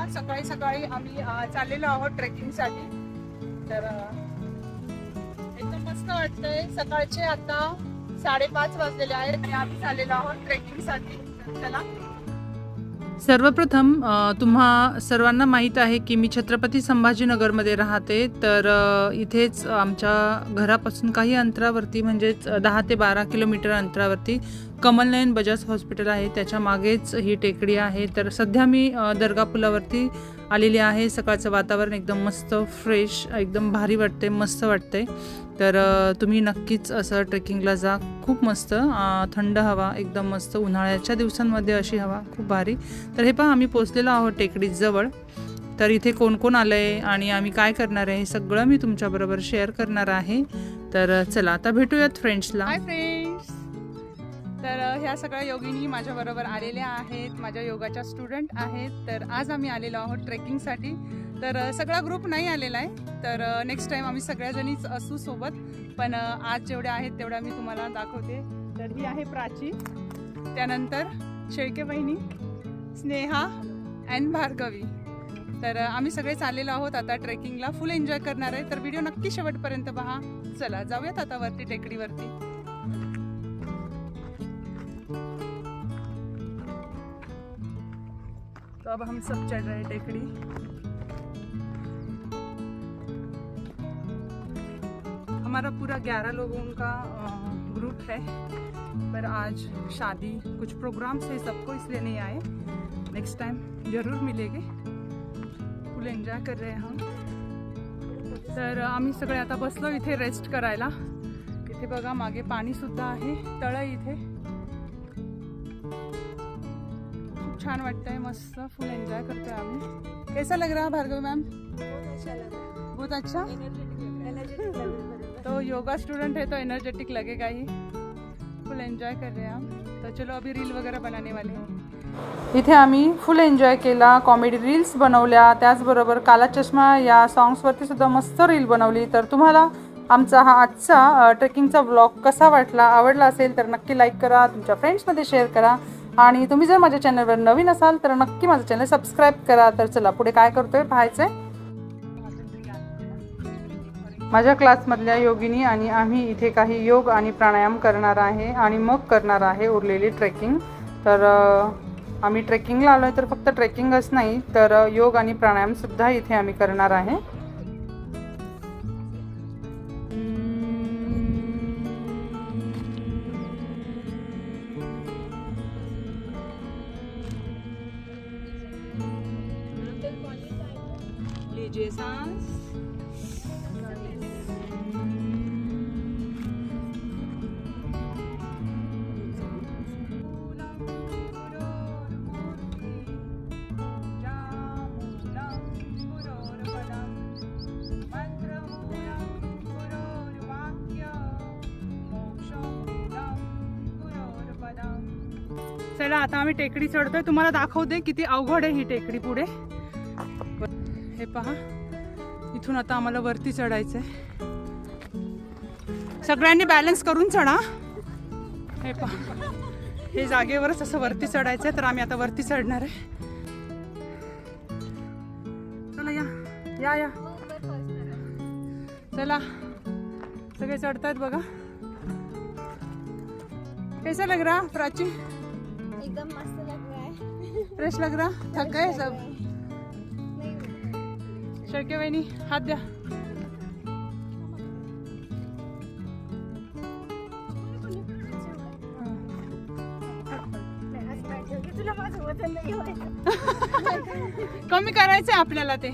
पहा सकाळी सकाळी आम्ही चाललेलो आहोत ट्रेकिंगसाठी. तर एकदम मस्त वाटतंय. सकाळचे आता साडेपाच वाजलेले आहेत आणि आम्ही चाललेलो आहोत ट्रेकिंगसाठी. चला. सर्वप्रथम तुम्हा सर्वांना माहीत आहे की मी छत्रपती संभाजीनगरमध्ये राहते. तर इथेच आमच्या घरापासून काही अंतरावरती म्हणजेच दहा ते बारा किलोमीटर अंतरावरती कमलनयन बजाज हॉस्पिटल आहे. त्याच्या मागेच ही टेकडी आहे. तर सध्या मी दर्गा पुलावरती आलेली आहे. सकाळचं वातावरण एकदम मस्त फ्रेश एकदम भारी वाटते मस्त वाटते तर तुम्ही नक्कीच असं ट्रेकिंगला जा. खूप मस्त थंड हवा एकदम मस्त उन्हाळ्याच्या दिवसांमध्ये अशी हवा खूप भारी. तर हे पहा आम्ही पोचलेलो आहोत टेकडीजवळ तर इथे कोण कोण आलं आहे आणि आम्ही काय करणार आहे हे सगळं मी तुमच्याबरोबर शेअर करणार आहे. तर चला आता भेटूयात फ्रेंड्सला फ्रेंड्स तर ह्या सगळ्या योगिनी माझ्याबरोबर आलेल्या आहेत माझ्या योगाच्या स्टुडंट आहेत. तर आज आम्ही आलेलो आहोत ट्रेकिंगसाठी. तर सगळा ग्रुप नाही आलेला आहे. तर नेक्स्ट टाईम आम्ही सगळ्याजणीच असू सोबत. पण आज जेवढ्या आहेत तेवढ्या मी तुम्हाला दाखवते. तर ही आहे प्राची. त्यानंतर शेळके बहिणी स्नेहा अँड भार्गवी. तर आम्ही सगळे चाललेलो आहोत आता ट्रेकिंगला. फुल एन्जॉय करणार आहे. तर व्हिडिओ नक्की शेवटपर्यंत पहा. चला जाऊयात आता वरती टेकडीवरती. तो अब हम सब चढ़ रहे हैं टेकड़ी। हमारा पूरा ग्यारह लोगों का ग्रुप है, पर आज शादी, कुछ प्रोग्राम्स है, सबको इसलिए नहीं आए। नेक्स्ट टाइम ज़रूर मिलेंगे। फुल एन्जॉय कर रहे हैं हम। तर आम्ही सगळे आता बसलो इथे रेस्ट करायला। इथे बघा, मागे पाणी सुद्धा आहे, तळ इथे। खूप छान वाटतंय मस्त फुल एन्जॉय करतोय आम्ही. कैसा लग रहा भार्गव मैम बहुत अच्छा तो योगा स्टूडेंट है तो एनर्जेटिक लगेगा ही। फुल एंजॉय कर रहे हैं हम। तो चलो अभी रील वगैरह बनाने वाले हैं। इथे आम्ही फुल एन्जॉय केला कॉमेडी रील्स बनवल्या त्याचबरोबर काला चष्मा या सॉंग्सवरती सुद्धा मस्त रील बनवली. तर तुम्हाला आमचा हा आजचा ट्रेकिंगचा व्लॉग कसा वाटला आवडला असेल तर नक्की लाईक करा तुमच्या फ्रेंड्समध्ये शेअर करा. आणि तुम्ही जर माझ्या चॅनलवर नवीन असाल तर नक्की माझं चॅनल सबस्क्राईब करा. तर चला पुढे काय करतोय? पाहायचंय. माझ्या क्लासमधल्या योगिनी आणि आम्ही इथे काही योग आणि प्राणायाम करणार आहे आणि मग करणार आहे उरलेली ट्रेकिंग तर आम्ही ट्रेकिंगला आलो आहे तर फक्त ट्रेकिंगच नाही तर योग आणि प्राणायामसुद्धा इथे आम्ही करणार आहे. लीजिए चला आता आम्ही टेकडी चढतोय. तुम्हाला दाखवते किती अवघड आहे ही टेकडी पुढे. हे पहा. इथून आता आम्हाला वरती चढायचंय. सगळ्यांनी बॅलन्स करून चढा. हे पहा. हे जागेवरच असं वरती चढायचंय तर आम्ही आता वरती चढणार आहे. चला या. या या. चला. सगळे चढतायत बघा. कैसा लग रहा प्राची? एकदम मस्त लग रहा है. फ्रेश लग रहा? थक गए सब? नहीं शळके वहिनी हात द्या. कमी आपल्याला ते.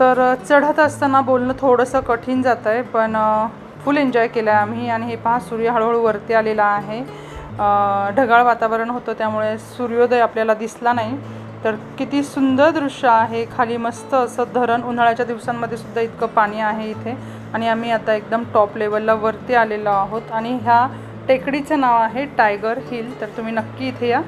तर चढत असताना बोलणं थोडंसं कठीण जातं आहे पण फुल एन्जॉय केलं आहे आम्ही आणि हे पहा सूर्य हळूहळू वरती आलेला आहे. ढगाळ वातावरण होतं त्यामुळे सूर्योदय आपल्याला दिसला नाही. तर किती सुंदर दृश्य आहे. खाली मस्त असं धरण उन्हाळ्याच्या दिवसांमध्ये सुद्धा इतकं पाणी आहे इथे. आणि आम्ही आता एकदम टॉप लेवलला वरती आलेलो आहोत. आणि ह्या टेकडीचं नाव आहे टायगर हिल तर तुम्ही नक्की इथे या.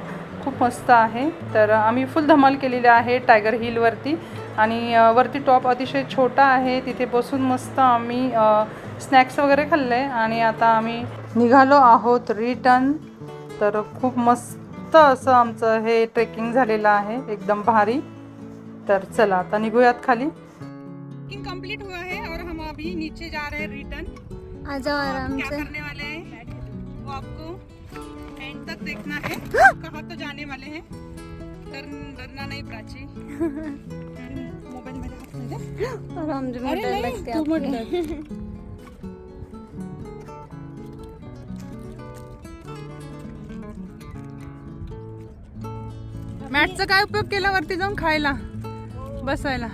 खूप मस्त आहे. तर आम्ही फुल धमाल केलेली आहे टायगर हिलवरती आणि वरती टॉप अतिशय छोटा आहे. तिथे बसून मस्त आम्ही स्नॅक्स वगैरे खाल्ले. आणि आता आम्ही निघालो आहोत रिटर्न तर खूप मस्त मस्त असं आमचं हे ट्रेकिंग झालेलं आहे. एकदम भारी. तर चला आता निघूयात खाली. ट्रेकिंग कंप्लीट हुआ है और हम अभी नीचे जा रहे हैं रिटर्न आ जाओ आराम क्या से। करने वाले हैं? वो आपको एंड तक देखना है। कहाँ तो जाने वाले हैं। डर डरना नहीं प्राची। मोबाइल दे. और हम जो अरे नहीं, लगते तू मत आपके। डर. मॅटचा काय उपयोग केला वरती जाऊन खायला? बसायला.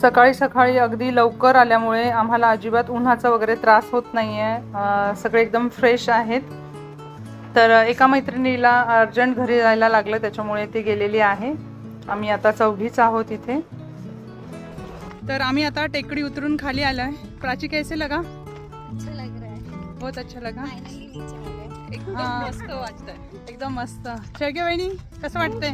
सकाळी सकाळी अगदी लवकर आल्यामुळे आम्हाला अजिबात उन्हाचा वगैरे त्रास होत नाही आहे सगळे एकदम फ्रेश आहेत. तर एका मैत्रिणीला अर्जंट घरी जायला लागलं त्याच्यामुळे ती गेलेली आहे. आम्ही आता चौघीच आहोत इथे. तर आम्ही आता टेकडी उतरून खाली आलोय. प्राची कैसे लगा? अच्छा लग रहा है। बहुत अच्छा लगा. फाइनली नीचे आ गए एकदम मस्त. शेळके वहिनी? कसं वाटतंय?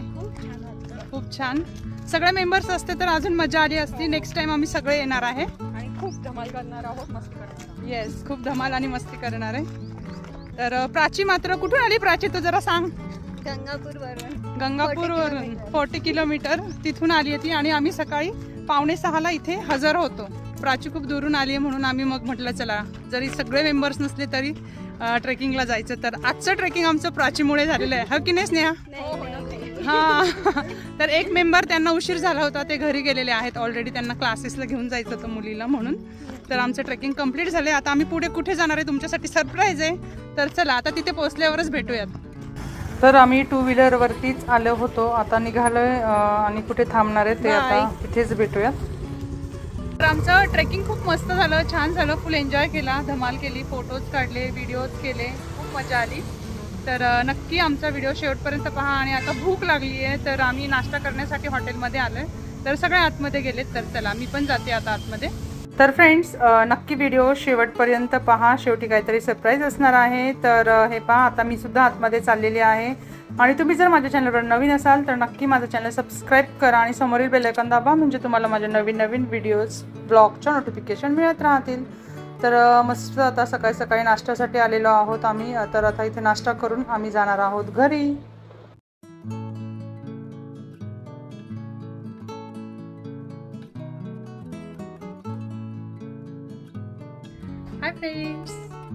खूप छान सगळे मेंबर्स असते तर अजून मजा आली असती. नेक्स्ट टाइम आम्ही सगळे येणार आहे. आणि खूप धमाल करणार आहोत मस्ती करणार. येस खूप धमाल आणि मस्ती करणार आहे. तर प्राची मात्र कुठून आली? प्राची तू जरा सांग. गंगापूर वरून गंगापूर वरून किलोमीटर. Forty kilometre. तिथून आली होती आणि आम्ही सकाळी पावणे सहाला इथे हजर होतो. प्राची खूप दुरून आली आहे म्हणून आम्ही मग म्हटलं चला जरी सगळे मेंबर्स नसले तरी ट्रेकिंगला जायचं. तर आजचं ट्रेकिंग आमचं प्राचीमुळे झालेलं आहे. हा की नाही स्नेहा? हा तर एक मेंबर त्यांना उशीर झाला होता. ते घरी गेलेले आहेत. ऑलरेडी त्यांना क्लासेसला घेऊन जायचं होतं मुलीला म्हणून. तर आमचं ट्रेकिंग कंप्लीट झाले आता आम्ही पुढे कुठे जाणार आहे तुमच्यासाठी सरप्राईज आहे. तर चला आता तिथे पोहोचल्यावरच भेटूयात. तर आम्ही टू व्हीलरवरतीच आलो होतो. आता निघालोय आणि कुठे थांबणार आहे ते आता तिथेच भेटूयात. तर आमचं ट्रेकिंग खूप मस्त झालं छान झालं फुल एन्जॉय केला धमाल केली फोटोज काढले व्हिडिओज केले खूप मजा आली. तर नक्की आमचा व्हिडिओ शेवटपर्यंत पहा आणि आता भूक लागली आहे तर आम्ही नाश्ता करण्यासाठी हॉटेलमध्ये आलोय. तर सगळे आतमध्ये गेलेत तर चला मी पण जाते आता आतमध्ये. तर फ्रेंड्स नक्की व्हिडिओ शेवटपर्यंत पहा. शेवटी काहीतरी सरप्राईज असणार आहे. तर हे पहा आता मी सुद्धा आतमध्ये चाललेली आहे. आणि तुम्ही जर माझ्या चॅनलवर नवीन असाल तर नक्की माझं चॅनल सबस्क्राईब करा आणि समोरील बेलायकन दाबा म्हणजे तुम्हाला माझ्या नवीन नवीन व्हिडिओज ब्लॉगच्या नोटिफिकेशन मिळत राहतील. तर मस्त आता सकाळी सकाळी नाश्त्यासाठी आलेलो आहोत आम्ही. तर आता इथे नाश्ता करून आम्ही जाणार आहोत घरी. हाय फ्रेंड्स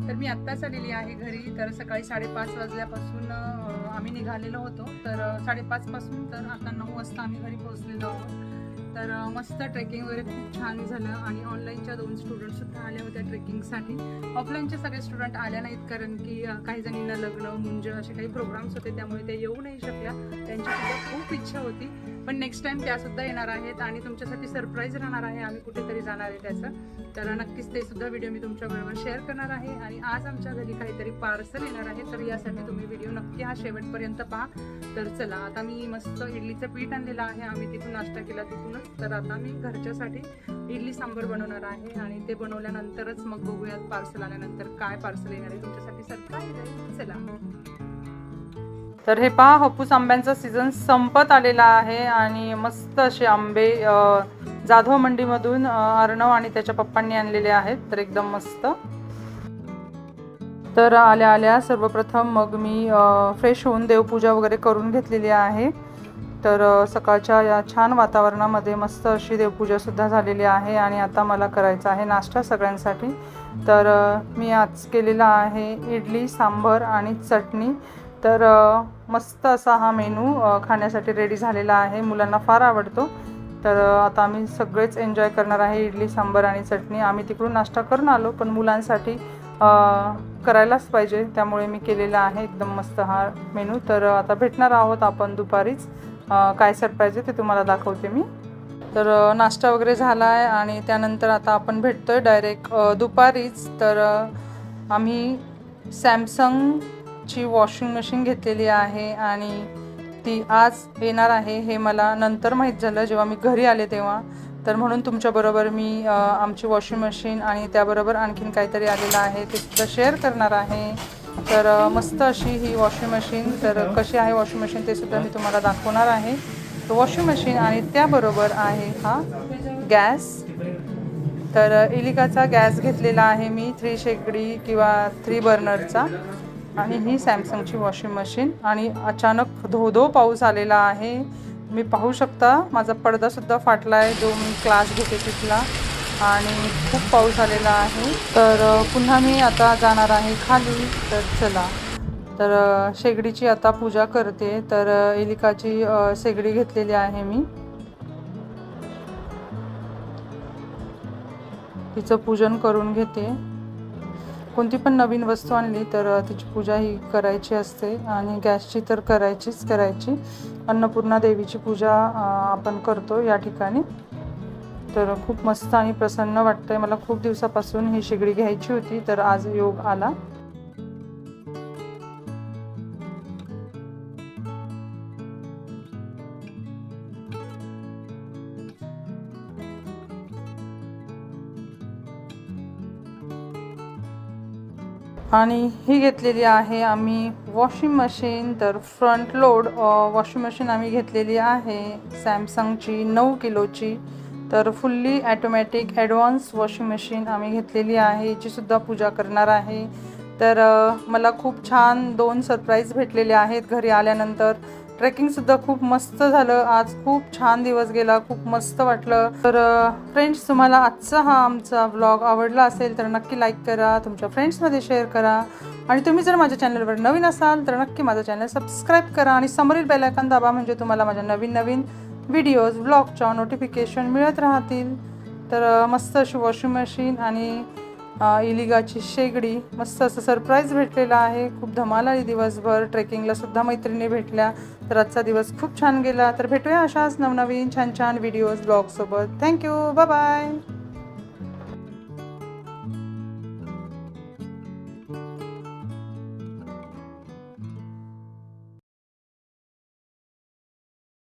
तर मी आत्ताच आलेली आहे घरी. तर सकाळी साडेपाच वाजल्यापासून आम्ही निघालेलो होतो. तर साडेपाचपासून तर आता नऊ वाजता आम्ही घरी पोहोचलेलो आहोत. तर मस्त ट्रेकिंग वगैरे खूप छान झालं आणि ऑनलाईनच्या दोन स्टुडंटसुद्धा आल्या होत्या ट्रेकिंगसाठी. ऑफलाईनचे सगळे स्टुडंट आल्या नाहीत कारण की काही जणींना लग्न मुंज असे काही प्रोग्राम्स होते त्यामुळे ते येऊ नाही शकल्या. त्यांची सुद्धा खूप इच्छा होती. पण नेक्स्ट टाइम त्या सुद्धा येणार आहेत आणि तुमच्यासाठी सरप्राईज राहणार आहे. आम्ही कुठेतरी जाणार आहे त्याचं. तर नक्कीच ते सुद्धा व्हिडिओ मी तुमच्याबरोबर शेअर करणार आहे. आणि आज आमच्या घरी काहीतरी पार्सल येणार आहे तर यासाठी तुम्ही व्हिडिओ नक्की हा शेवटपर्यंत पहा. तर चला आता मी मस्त इडलीचं पीठ आणलेलं आहे. आम्ही तिथून नाश्ता केला तिथूनच. तर आता मी घरच्यासाठी इडली सांबर बनवणार आहे आणि ते बनवल्यानंतरच मग बघूयात पार्सल आल्यानंतर काय पार्सल येणार आहे. तुमच्यासाठी सरप्राईज आहे. चला. तर हे पहा हापूस आंब्यांचा सीझन संपत आलेला आहे आणि मस्त असे आंबे जाधव मंडीमधून अर्णव आणि त्याच्या पप्पांनी आणलेले आहेत तर एकदम मस्त. तर आल्या आल्या सर्वप्रथम मग मी फ्रेश होऊन देवपूजा वगैरे करून घेतलेली आहे. तर सकाळच्या या छान वातावरणामध्ये मस्त अशी देवपूजासुद्धा झालेली आहे आणि आता मला करायचा आहे नाश्ता सगळ्यांसाठी. तर मी आज केलेला आहे इडली सांबर आणि चटणी. तर मस्त असा हा मेनू खाण्यासाठी रेडी झालेला आहे. मुलांना फार आवडतो. तर आता आम्ही सगळेच एन्जॉय करणार आहे इडली सांबर आणि चटणी. आम्ही तिकडून नाश्ता करून आलो पण मुलांसाठी करायलाच पाहिजे. त्यामुळे मी केलेला आहे एकदम मस्त हा मेनू. तर आता भेटणार आहोत आपण दुपारीच. काय सरप्राईज आहे ते तुम्हाला दाखवते मी. तर नाश्ता वगैरे झाला आहे आणि त्यानंतर आता आपण भेटतो आहे डायरेक्ट दुपारीच. तर आम्ही सॅमसंग ची वॉशिंग मशीन घेतलेली आहे आणि ती आज येणार आहे हे मला नंतर माहीत झालं जेव्हा मी घरी आले तेव्हा. तर म्हणून तुमच्याबरोबर मी आमची वॉशिंग मशीन आणि त्याबरोबर आणखीन काहीतरी आलेलं आहे ते सुद्धा शेअर करणार आहे. तर मस्त अशी ही वॉशिंग मशीन तर कशी आहे वॉशिंग मशीन ते सुद्धा मी तुम्हाला दाखवणार आहे. तर वॉशिंग मशीन आणि त्याबरोबर आहे हा गॅस. तर इलिकाचा गॅस घेतलेला आहे मी थ्री शेगडी किंवा थ्री बर्नरचा. आणि ही सॅमसंगची वॉशिंग मशीन आणि अचानक धो धो पाऊस आलेला आहे. तुम्ही पाहू शकता माझा पडदासुद्धा फाटला आहे जो मी क्लास घेते तिथला. आणि खूप पाऊस आलेला आहे. तर पुन्हा मी आता जाणार आहे खाली. तर चला. तर शेगडीची आता पूजा करते. तर एलिकाची शेगडी घेतलेली आहे मी. तिचं पूजन करून घेते. कोणती पण नवीन वस्तू आणली तर तिची पूजा ही करायची असते आणि गॅसची तर करायचीच करायची. अन्नपूर्णा देवीची पूजा आपण करतो या ठिकाणी. तर खूप मस्त आणि प्रसन्न वाटतंय. मला खूप दिवसापासून ही शेगडी घ्यायची होती तर आज योग आला. आणि ही घेतलेली आहे आम्ही वॉशिंग मशीन तर फ्रंट लोड वॉशिंग मशीन आम्ही घेतलेली आहे सॅमसंगची नऊ किलोची. तर fully automatic advance washing machine आम्ही घेतलेली आहे याचीसुद्धा पूजा करणार आहे. तर मला खूप छान दोन सरप्राईज भेटलेले आहेत घरी आल्यानंतर. ट्रेकिंगसुद्धा खूप मस्त झालं. आज खूप छान दिवस गेला खूप मस्त वाटलं. तर फ्रेंड्स तुम्हाला आजचा हा आमचा व्लॉग आवडला असेल तर नक्की लाईक करा तुमच्या फ्रेंड्समध्ये शेअर करा. आणि तुम्ही जर माझ्या चॅनलवर नवीन असाल तर नक्की माझं चॅनल सबस्क्राईब करा आणि समोरील बेलायकन दाबा म्हणजे तुम्हाला माझ्या नवीन नवीन व्हिडिओज ब्लॉगच्या नोटिफिकेशन मिळत राहतील. तर मस्त अशी वॉशिंग मशीन आणि इलिगाची शेगडी. मस्त असं सरप्राईज भेटलेला आहे. खूप धमाल आली दिवसभर ट्रेकिंगला सुद्धा मैत्रिणी भेटल्या. तर आजचा दिवस खूप छान गेला. तर भेटूया अशाच नवनवीन छान छान व्हिडिओज ब्लॉगसोबत थँक्यू बाय